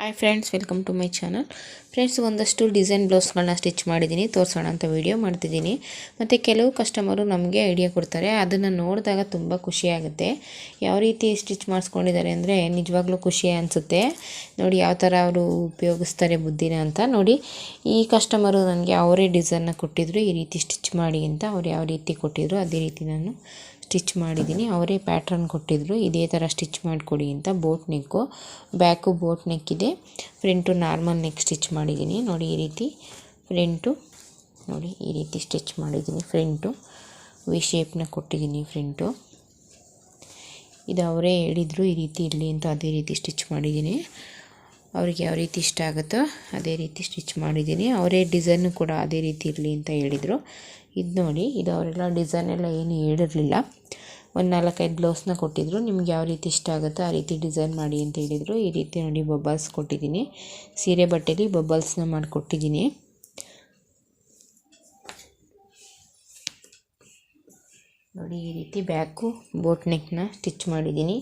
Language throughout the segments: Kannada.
Hi friends welcome to my channel friends ಒಂದಷ್ಟು ಡಿಸೈನ್ ಬ್ಲೌಸ್ಗಳನ್ನ ಸ್ಟಿಚ್ ಮಾಡಿದ್ದೀನಿ, ತೋರಿಸೋಣ ಅಂತ ವೀಡಿಯೋ ಮಾಡ್ತಿದ್ದೀನಿ. ಮತ್ತು ಕೆಲವು ಕಸ್ಟಮರು ನಮಗೆ ಐಡಿಯಾ ಕೊಡ್ತಾರೆ. ಅದನ್ನು ನೋಡಿದಾಗ ತುಂಬ ಖುಷಿಯಾಗುತ್ತೆ ಯಾವ ರೀತಿ ಸ್ಟಿಚ್ ಮಾಡಿಸ್ಕೊಂಡಿದ್ದಾರೆ ಅಂದರೆ ನಿಜವಾಗ್ಲೂ ಖುಷಿ ಅನಿಸುತ್ತೆ. ನೋಡಿ ಯಾವ ಥರ ಅವರು ಉಪಯೋಗಿಸ್ತಾರೆ ಬುದ್ಧಿನ ಅಂತ ನೋಡಿ. ಈ ಕಸ್ಟಮರು ನನಗೆ ಅವರೇ ಡಿಸೈನ್ನ ಕೊಟ್ಟಿದ್ರು, ಈ ರೀತಿ ಸ್ಟಿಚ್ ಮಾಡಿ ಅಂತ ಅವ್ರು ಯಾವ ರೀತಿ ಕೊಟ್ಟಿದ್ರು, ಅದೇ ರೀತಿ ನಾನು ಸ್ಟಿಚ್ ಮಾಡಿದ್ದೀನಿ. ಅವರೇ ಪ್ಯಾಟ್ರನ್ ಕೊಟ್ಟಿದ್ದರು ಇದೇ ಥರ ಸ್ಟಿಚ್ ಮಾಡಿಕೊಡಿ ಅಂತ boat neck, back boat neck ಇದೆ. ಫ್ರಂಟು ನಾರ್ಮಲ್ ನೆಕ್ ಸ್ಟಿಚ್ ಮಾಡಿದ್ದೀನಿ. ನೋಡಿ ಈ ರೀತಿ ಫ್ರಂಟು, ನೋಡಿ ಈ ರೀತಿ ಸ್ಟಿಚ್ ಮಾಡಿದ್ದೀನಿ ಫ್ರಂಟು. ವಿ ಶೇಪ್ನ ಕೊಟ್ಟಿದ್ದೀನಿ ಫ್ರಂಟು. ಇದು ಅವರೇ ಹೇಳಿದರು ಈ ರೀತಿ ಇರಲಿ ಅಂತ ಅದೇ ರೀತಿ ಸ್ಟಿಚ್ ಮಾಡಿದ್ದೀನಿ. ಅವ್ರಿಗೆ ಯಾವ ರೀತಿ ಇಷ್ಟ ಆಗುತ್ತೋ ಅದೇ ರೀತಿ ಸ್ಟಿಚ್ ಮಾಡಿದ್ದೀನಿ. ಅವರೇ ಡಿಸೈನು ಕೂಡ ಅದೇ ರೀತಿ ಇರಲಿ ಅಂತ ಹೇಳಿದರು. ಇದು ನೋಡಿ, ಇದು ಅವರೆಲ್ಲ ಡಿಸೈನ್ ಎಲ್ಲ ಏನು ಹೇಳಿರಲಿಲ್ಲ. ಒಂದು ನಾಲ್ಕೈದು ಬ್ಲೌಸ್ನ ಕೊಟ್ಟಿದ್ದರು ನಿಮ್ಗೆ ಯಾವ ರೀತಿ ಇಷ್ಟ ಆಗುತ್ತೋ ಆ ರೀತಿ ಡಿಸೈನ್ ಮಾಡಿ ಅಂತ ಹೇಳಿದರು. ಈ ರೀತಿ ನೋಡಿ ಬಬಲ್ಸ್ ಕೊಟ್ಟಿದ್ದೀನಿ. ಸೀರೆ ಬಟ್ಟೆಲಿ ಬಬಲ್ಸ್ನ ಮಾಡಿಕೊಟ್ಟಿದ್ದೀನಿ. ನೋಡಿ, ಈ ರೀತಿ ಬ್ಯಾಕು ಬೋಟ್ ನೆಕ್ನ ಸ್ಟಿಚ್ ಮಾಡಿದ್ದೀನಿ.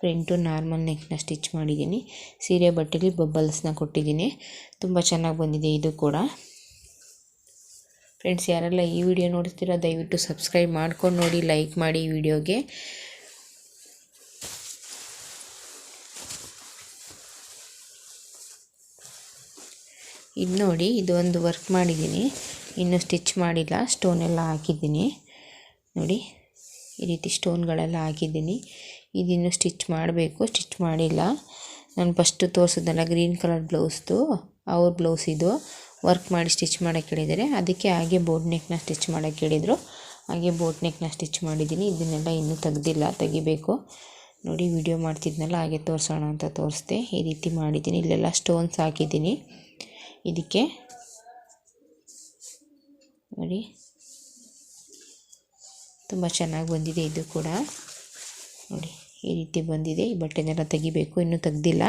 ಫ್ರಂಟು ನಾರ್ಮಲ್ ನೆಕ್ನ ಸ್ಟಿಚ್ ಮಾಡಿದ್ದೀನಿ. ಸೀರೆ ಬಟ್ಟೆಲಿ ಬಬಲ್ಸ್ನ ಕೊಟ್ಟಿದ್ದೀನಿ. ತುಂಬ ಚೆನ್ನಾಗಿ ಬಂದಿದೆ ಇದು ಕೂಡ. ಫ್ರೆಂಡ್ಸ್ ಯಾರೆಲ್ಲ ಈ ವಿಡಿಯೋ ನೋಡ್ತೀರಾ, ದಯವಿಟ್ಟು ಸಬ್ಸ್ಕ್ರೈಬ್ ಮಾಡ್ಕೊಂಡು ನೋಡಿ ಲೈಕ್ ಮಾಡಿ ವಿಡಿಯೋಗೆ ಇದು ನೋಡಿ, ಇದು ಒಂದು ವರ್ಕ್ ಮಾಡಿದ್ದೀನಿ. ಇನ್ನೂ ಸ್ಟಿಚ್ ಮಾಡಿಲ್ಲ ಸ್ಟೋನೆಲ್ಲ ಹಾಕಿದ್ದೀನಿ. ನೋಡಿ, ಈ ರೀತಿ ಸ್ಟೋನ್ಗಳೆಲ್ಲ ಹಾಕಿದ್ದೀನಿ. ಇದಿನ್ನೂ ಸ್ಟಿಚ್ ಮಾಡಬೇಕು ಸ್ಟಿಚ್ ಮಾಡಿಲ್ಲ. ನಾನು ಫಸ್ಟು ತೋರಿಸಿದ್ದಲ್ಲ ಗ್ರೀನ್ ಕಲರ್ ಬ್ಲೌಸ್ದು ಅವ್ರ ಬ್ಲೌಸ್ ಇದು. ವರ್ಕ್ ಮಾಡಿ ಸ್ಟಿಚ್ ಮಾಡೋಕ್ಕೆ ಹೇಳಿದ್ದಾರೆ ಅದಕ್ಕೆ ಹಾಗೆ ಬೋಟ್ ನೆಕ್ನ ಸ್ಟಿಚ್ ಮಾಡೋಕ್ಕೆ ಹೇಳಿದರು ಹಾಗೆ ಬೋಟ್ ನೆಕ್ನ ಸ್ಟಿಚ್ ಮಾಡಿದ್ದೀನಿ. ಇದನ್ನೆಲ್ಲ ಇನ್ನೂ ತೆಗ್ದಿಲ್ಲ, ತೆಗಿಬೇಕು. ನೋಡಿ, ವಿಡಿಯೋ ಮಾಡ್ತಿದ್ನಲ್ಲ, ಹಾಗೆ ತೋರಿಸೋಣ ಅಂತ ತೋರಿಸ್ದೆ. ಈ ರೀತಿ ಮಾಡಿದ್ದೀನಿ. ಇಲ್ಲೆಲ್ಲ ಸ್ಟೋನ್ಸ್ ಹಾಕಿದ್ದೀನಿ. ಇದಕ್ಕೆ ನೋಡಿ, ತುಂಬ ಚೆನ್ನಾಗಿ ಬಂದಿದೆ ಇದು ಕೂಡ. ನೋಡಿ, ಈ ರೀತಿ ಬಂದಿದೆ. ಈ ಬಟ್ಟೆನೆಲ್ಲ ತೆಗಿಬೇಕು. ಇನ್ನೂ ತೆಗ್ದಿಲ್ಲ.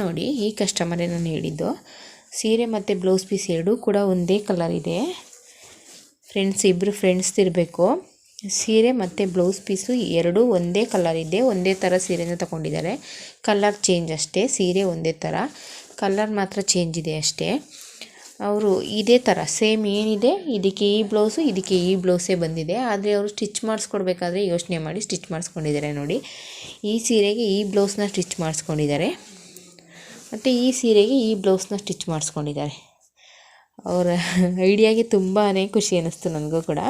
ನೋಡಿ, ಈ ಕಸ್ಟಮರೇ ನಾನು ಹೇಳಿದ್ದು. ಸೀರೆ ಮತ್ತು ಬ್ಲೌಸ್ ಪೀಸ್ ಎರಡೂ ಕೂಡ ಒಂದೇ ಕಲರ್ ಇದೆ. ಫ್ರೆಂಡ್ಸ್ ಇಬ್ಬರು ಫ್ರೆಂಡ್ಸ್ ಇರಬೇಕು. ಸೀರೆ ಮತ್ತು ಬ್ಲೌಸ್ ಪೀಸು ಎರಡೂ ಒಂದೇ ಕಲರ್ ಇದೆ. ಒಂದೇ ಥರ ಸೀರೆನ ತಗೊಂಡಿದ್ದಾರೆ. ಕಲರ್ ಚೇಂಜ್ ಅಷ್ಟೇ. ಸೀರೆ ಒಂದೇ ಥರ ಕಲರ್ ಮಾತ್ರ ಚೇಂಜ್ ಇದೆ ಅಷ್ಟೇ. ಅವರು ಇದೇ ಥರ ಸೇಮ್ ಏನಿದೆ, ಇದಕ್ಕೆ ಈ ಬ್ಲೌಸು ಇದಕ್ಕೆ ಈ ಬ್ಲೌಸೇ ಬಂದಿದೆ. ಆದರೆ ಅವರು ಸ್ಟಿಚ್ ಮಾಡಿಸ್ಕೊಡ್ಬೇಕಾದ್ರೆ ಯೋಚನೆ ಮಾಡಿ ಸ್ಟಿಚ್ ಮಾಡಿಸ್ಕೊಂಡಿದ್ದಾರೆ ನೋಡಿ. ಈ ಸೀರೆಗೆ ಈ ಬ್ಲೌಸ್ನ ಸ್ಟಿಚ್ ಮಾಡಿಸ್ಕೊಂಡಿದ್ದಾರೆ. ಮತ್ತು ಈ ಸೀರೆಗೆ ಈ ಬ್ಲೌಸ್ನ ಸ್ಟಿಚ್ ಮಾಡಿಸ್ಕೊಂಡಿದ್ದಾರೆ. ಅವರ ಐಡಿಯಾಗೆ ತುಂಬಾ ಖುಷಿ ಅನ್ನಿಸ್ತು ನನಗೂ ಕೂಡ.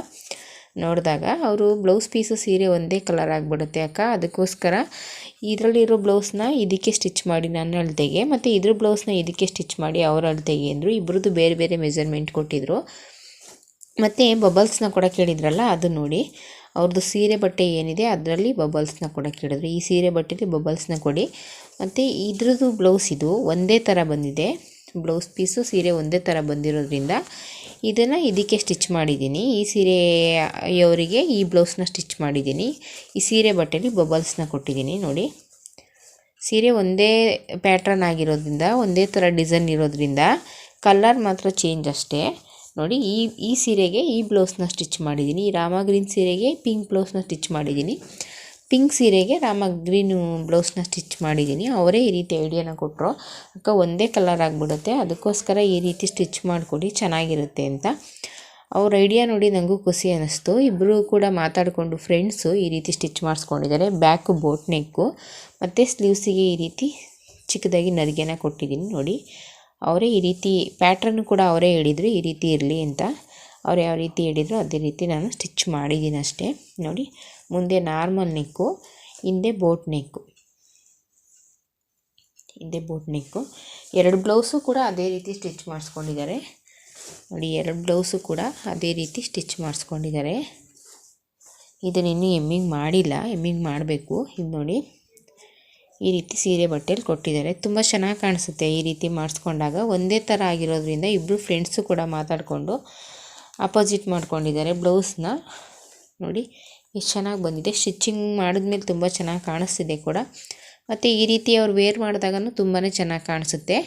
ನೋಡಿದಾಗ ಅವರು ಬ್ಲೌಸ್ ಪೀಸು ಸೀರೆ ಒಂದೇ ಕಲರ್ ಆಗಿಬಿಡುತ್ತೆ ಅಕ್ಕ. ಅದಕ್ಕೋಸ್ಕರ ಇದರಲ್ಲಿರೋ ಬ್ಲೌಸ್ನ ಇದಕ್ಕೆ ಸ್ಟಿಚ್ ಮಾಡಿ ನನ್ನ ಅಳತೆಗೆ, ಮತ್ತು ಇದ್ರ ಬ್ಲೌಸ್ನ ಇದಕ್ಕೆ ಸ್ಟಿಚ್ ಮಾಡಿ ಅವ್ರ ಅಳತೆಗೆ ಅಂದರು. ಇಬ್ಬರದ್ದು ಬೇರೆ ಬೇರೆ ಮೆಜರ್ಮೆಂಟ್ ಕೊಟ್ಟಿದ್ದರು ಮತ್ತು ಬಬಲ್ಸ್ನ ಕೂಡ ಕೇಳಿದ್ರಲ್ಲ, ಅದು ನೋಡಿ. ಅವ್ರದ್ದು ಸೀರೆ ಬಟ್ಟೆ ಏನಿದೆ ಅದರಲ್ಲಿ ಬಬಲ್ಸ್ನ ಕೊಡೋಕ್ಕೆ ಹೇಳಿದ್ರು ಈ ಸೀರೆ ಬಟ್ಟೆಲಿ ಬಬಲ್ಸ್ನ ಕೊಡಿ. ಮತ್ತು ಇದ್ರದ್ದು ಬ್ಲೌಸ್ ಇದು ಒಂದೇ ಥರ ಬಂದಿದೆ. ಬ್ಲೌಸ್ ಪೀಸು ಸೀರೆ ಒಂದೇ ಥರ ಬಂದಿರೋದ್ರಿಂದ ಇದನ್ನು ಇದಕ್ಕೆ ಸ್ಟಿಚ್ ಮಾಡಿದ್ದೀನಿ. ಈ ಸೀರೆಯವರಿಗೆ ಈ ಬ್ಲೌಸ್ನ ಸ್ಟಿಚ್ ಮಾಡಿದ್ದೀನಿ. ಈ ಸೀರೆ ಬಟ್ಟೆಲಿ ಬಬಲ್ಸ್ನ ಕೊಟ್ಟಿದ್ದೀನಿ ನೋಡಿ. ಸೀರೆ ಒಂದೇ ಪ್ಯಾಟ್ರನ್ ಆಗಿರೋದ್ರಿಂದ, ಒಂದೇ ಥರ ಡಿಸೈನ್ ಇರೋದ್ರಿಂದ ಕಲ್ಲರ್ ಮಾತ್ರ ಚೇಂಜ್ ಅಷ್ಟೇ. ನೋಡಿ, ಈ ಈ ಸೀರೆಗೆ ಈ ಬ್ಲೌಸ್ನ ಸ್ಟಿಚ್ ಮಾಡಿದ್ದೀನಿ. ಈ ರಾಮ ಗ್ರೀನ್ ಸೀರೆಗೆ ಪಿಂಕ್ ಬ್ಲೌಸ್ನ ಸ್ಟಿಚ್ ಮಾಡಿದ್ದೀನಿ. ಪಿಂಕ್ ಸೀರೆಗೆ ರಾಮ ಗ್ರೀನು ಬ್ಲೌಸ್ನ ಸ್ಟಿಚ್ ಮಾಡಿದ್ದೀನಿ. ಅವರೇ ಈ ರೀತಿ ಐಡಿಯಾನ ಕೊಟ್ಟರು ಅಕ್ಕ, ಒಂದೇ ಕಲರ್ ಆಗಿಬಿಡುತ್ತೆ. ಅದಕ್ಕೋಸ್ಕರ ಈ ರೀತಿ ಸ್ಟಿಚ್ ಮಾಡಿಕೊಡಿ ಚೆನ್ನಾಗಿರುತ್ತೆ ಅಂತ. ಅವ್ರ ಐಡಿಯಾ ನೋಡಿ ನನಗೂ ಖುಷಿ ಅನ್ನಿಸ್ತು ಇಬ್ಬರು ಕೂಡ ಮಾತಾಡಿಕೊಂಡು ಫ್ರೆಂಡ್ಸು ಈ ರೀತಿ ಸ್ಟಿಚ್ ಮಾಡಿಸ್ಕೊಂಡಿದ್ದಾರೆ. ಬ್ಯಾಕು ಬೋಟ್ ನೆಕ್ಕು ಮತ್ತು ಸ್ಲೀವ್ಸಿಗೆ ಈ ರೀತಿ ಚಿಕ್ಕದಾಗಿ ನರಿಗೆನ ಕೊಟ್ಟಿದ್ದೀನಿ ನೋಡಿ. ಅವರೇ ಈ ರೀತಿ ಪ್ಯಾಟ್ರನ್ನು ಕೂಡ ಅವರೇ ಹೇಳಿದರು, ಈ ರೀತಿ ಇರಲಿ ಅಂತ. ಅವ್ರು ಯಾವ ರೀತಿ ಹೇಳಿದ್ರು, ಅದೇ ರೀತಿ ನಾನು ಸ್ಟಿಚ್ ಮಾಡಿದ್ದೀನಿ ಅಷ್ಟೇ. ನೋಡಿ, ಮುಂದೆ ನಾರ್ಮಲ್ ನೆಕ್ಕು ಹಿಂದೆ ಬೋಟ್ ನೆಕ್ಕು ಹಿಂದೆ ಬೋಟ್ ನೆಕ್ಕು ಎರಡು ಬ್ಲೌಸು ಕೂಡ ಅದೇ ರೀತಿ ಸ್ಟಿಚ್ ಮಾಡಿಸ್ಕೊಂಡಿದ್ದಾರೆ. ನೋಡಿ, ಎರಡು ಬ್ಲೌಸು ಕೂಡ ಅದೇ ರೀತಿ ಸ್ಟಿಚ್ ಮಾಡಿಸ್ಕೊಂಡಿದ್ದಾರೆ. ಇದನ್ನಿನ್ನೂ ಎಮ್ಮಿಂಗ್ ಮಾಡಿಲ್ಲ ಎಮ್ಮಿಂಗ್ ಮಾಡಬೇಕು. ಇದು ನೋಡಿ ಈ ರೀತಿ ಸೀರೆ ಬಟ್ಟೆಯಲ್ಲಿ ಕೊಟ್ಟಿದ್ದಾರೆ. ತುಂಬ ಚೆನ್ನಾಗಿ ಕಾಣಿಸುತ್ತೆ ಈ ರೀತಿ ಮಾಡಿಸ್ಕೊಂಡಾಗ. ಒಂದೇ ಥರ ಆಗಿರೋದ್ರಿಂದ ಇಬ್ಬರು ಫ್ರೆಂಡ್ಸು ಕೂಡ ಮಾತಾಡಿಕೊಂಡು ಅಪೋಸಿಟ್ ಮಾಡ್ಕೊಂಡಿದ್ದಾರೆ ಬ್ಲೌಸ್ನ ನೋಡಿ, ಎಷ್ಟು ಚೆನ್ನಾಗಿ ಬಂದಿದೆ. ಸ್ಟಿಚ್ಚಿಂಗ್ ಮಾಡಿದ್ಮೇಲೆ ತುಂಬ ಚೆನ್ನಾಗಿ ಕಾಣಿಸ್ತಿದೆ ಕೂಡ. ಮತ್ತು ಈ ರೀತಿ ಅವ್ರು ವೇರ್ ಮಾಡಿದಾಗೂ ತುಂಬಾ ಚೆನ್ನಾಗಿ ಕಾಣಿಸುತ್ತೆ.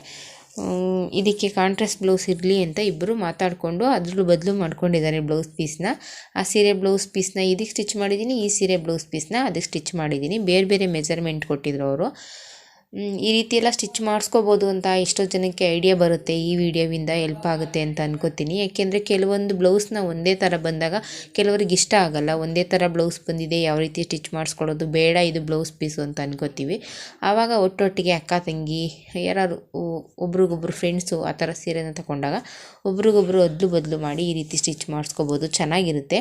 ಇದಕ್ಕೆ ಕಾಂಟ್ರಾಸ್ಟ್ ಬ್ಲೌಸ್ ಇರಲಿ ಅಂತ ಇಬ್ಬರು ಮಾತಾಡಿಕೊಂಡು ಅದ್ರ ಬದಲು ಮಾಡ್ಕೊಂಡಿದ್ದಾರೆ ಬ್ಲೌಸ್ ಪೀಸ್ನ ಆ ಸೀರೆ ಬ್ಲೌಸ್ ಪೀಸ್ನ ಇದಕ್ಕೆ ಸ್ಟಿಚ್ ಮಾಡಿದ್ದೀನಿ ಈ ಸೀರೆ ಬ್ಲೌಸ್ ಪೀಸ್ನ ಅದಕ್ಕೆ ಸ್ಟಿಚ್ ಮಾಡಿದ್ದೀನಿ ಬೇರೆ ಬೇರೆ ಮೆಜರ್ಮೆಂಟ್ ಕೊಟ್ಟಿದ್ರು ಅವರು. ಈ ರೀತಿ ಎಲ್ಲ ಸ್ಟಿಚ್ ಮಾಡಿಸ್ಕೋಬೋದು ಅಂತ ಎಷ್ಟೋ ಜನಕ್ಕೆ ಐಡಿಯಾ ಬರುತ್ತೆ. ಈ ವಿಡಿಯೋವಿಂದ ಹೆಲ್ಪ್ ಆಗುತ್ತೆ ಅಂತ ಅನ್ಕೋತೀನಿ. ಯಾಕೆಂದರೆ ಕೆಲವೊಂದು ಬ್ಲೌಸ್ನ ಒಂದೇ ಥರ ಬಂದಾಗ ಕೆಲವರಿಗೆ ಇಷ್ಟ ಆಗಲ್ಲ. ಒಂದೇ ಥರ ಬ್ಲೌಸ್ ಬಂದಿದೆ, ಯಾವ ರೀತಿ ಸ್ಟಿಚ್ ಮಾಡಿಸ್ಕೊಳ್ಳೋದು, ಬೇಡ ಇದು ಬ್ಲೌಸ್ ಪೀಸು ಅಂತ ಅನ್ಕೋತೀವಿ. ಆವಾಗ ಒಟ್ಟೊಟ್ಟಿಗೆ ಅಕ್ಕ, ತಂಗಿ ಯಾರು ಒಬ್ರಿಗೊಬ್ರು ಫ್ರೆಂಡ್ಸು ಆ ಥರ ಸೀರೆನ ತಗೊಂಡಾಗ ಒಬ್ರಿಗೊಬ್ರು ಅದ್ಲು ಬದಲು ಮಾಡಿ ಈ ರೀತಿ ಸ್ಟಿಚ್ ಮಾಡಿಸ್ಕೋಬೋದು. ಚೆನ್ನಾಗಿರುತ್ತೆ.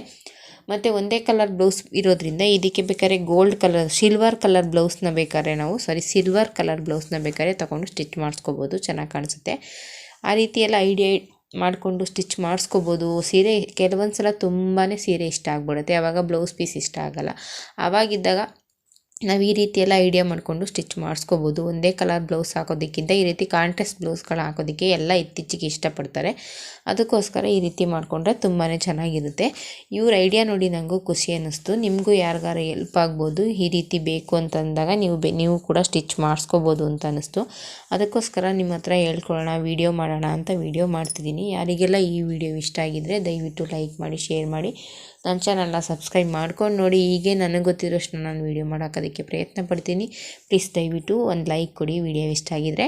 ಮತ್ತು ಒಂದೇ ಕಲರ್ ಬ್ಲೌಸ್ ಇರೋದ್ರಿಂದ ಇದಕ್ಕೆ ಬೇಕಾದ್ರೆ ಗೋಲ್ಡ್ ಕಲರ್ ಸಿಲ್ವರ್ ಕಲರ್ ಬ್ಲೌಸ್ನ ಬೇಕಾದ್ರೆ ನಾವು ಸಾರಿ ಸಿಲ್ವರ್ ಕಲರ್ ಬ್ಲೌಸ್ನ ಬೇಕಾದ್ರೆ ತೊಗೊಂಡು ಸ್ಟಿಚ್ ಮಾಡಿಸ್ಕೋಬೋದು, ಚೆನ್ನಾಗಿ ಕಾಣಿಸುತ್ತೆ. ಆ ರೀತಿ ಎಲ್ಲ ಐಡಿಯಾ ಮಾಡಿಕೊಂಡು ಸ್ಟಿಚ್ ಮಾಡಿಸ್ಕೋಬೋದು. ಸೀರೆ ಕೆಲವೊಂದು ಸಲ ತುಂಬಾ ಸೀರೆ ಇಷ್ಟ ಆಗ್ಬಿಡುತ್ತೆ. ಆವಾಗ ಬ್ಲೌಸ್ ಪೀಸ್ ಇಷ್ಟ ಆಗೋಲ್ಲ. ಆವಾಗಿದ್ದಾಗ ನಾವು ಈ ರೀತಿ ಎಲ್ಲ ಐಡಿಯಾ ಮಾಡಿಕೊಂಡು ಸ್ಟಿಚ್ ಮಾಡಿಸ್ಕೋಬೋದು. ಒಂದೇ ಕಲರ್ ಬ್ಲೌಸ್ ಹಾಕೋದಕ್ಕಿಂತ ಈ ರೀತಿ ಕಾಂಟ್ರಾಸ್ಟ್ ಬ್ಲೌಸ್ಗಳು ಹಾಕೋದಕ್ಕೆ ಎಲ್ಲ ಇತ್ತೀಚೆಗೆ ಇಷ್ಟಪಡ್ತಾರೆ. ಅದಕ್ಕೋಸ್ಕರ ಈ ರೀತಿ ಮಾಡಿಕೊಂಡ್ರೆ ತುಂಬಾ ಚೆನ್ನಾಗಿರುತ್ತೆ. ಇವ್ರ ಐಡಿಯಾ ನೋಡಿ ನನಗೂ ಖುಷಿ ಅನ್ನಿಸ್ತು. ನಿಮಗೂ ಯಾರಿಗಾರ ಹೆಲ್ಪ್ ಆಗ್ಬೋದು, ಈ ರೀತಿ ಬೇಕು ಅಂತಂದಾಗ ನೀವು ನೀವು ಕೂಡ ಸ್ಟಿಚ್ ಮಾಡಿಸ್ಕೋಬೋದು ಅಂತ ಅನ್ನಿಸ್ತು. ಅದಕ್ಕೋಸ್ಕರ ನಿಮ್ಮ ಹತ್ರ ಹೇಳ್ಕೊಳ್ಳೋಣ ವೀಡಿಯೋ ಮಾಡೋಣ ಅಂತ ವೀಡಿಯೋ ಮಾಡ್ತಿದ್ದೀನಿ. ಯಾರಿಗೆಲ್ಲ ಈ ವಿಡಿಯೋ ಇಷ್ಟ ಆಗಿದ್ದರೆ ದಯವಿಟ್ಟು ಲೈಕ್ ಮಾಡಿ ಶೇರ್ ಮಾಡಿ. ನನ್ನ ಚಾನಲ್ನ ಸಬ್ಸ್ಕ್ರೈಬ್ ಮಾಡ್ಕೊಂಡು ನೋಡಿ, ಹೀಗೆ ನನಗೆ ಗೊತ್ತಿರೋಷ್ಟು ನಾನು ವೀಡಿಯೋ ಮಾಡೋಕ್ಕೋದಕ್ಕೆ ಪ್ರಯತ್ನ ಪಡ್ತೀನಿ. ಪ್ಲೀಸ್ ದಯವಿಟ್ಟು ಒಂದು ಲೈಕ್ ಕೊಡಿ ವಿಡಿಯೋ ಇಷ್ಟ ಆಗಿದ್ರೆ.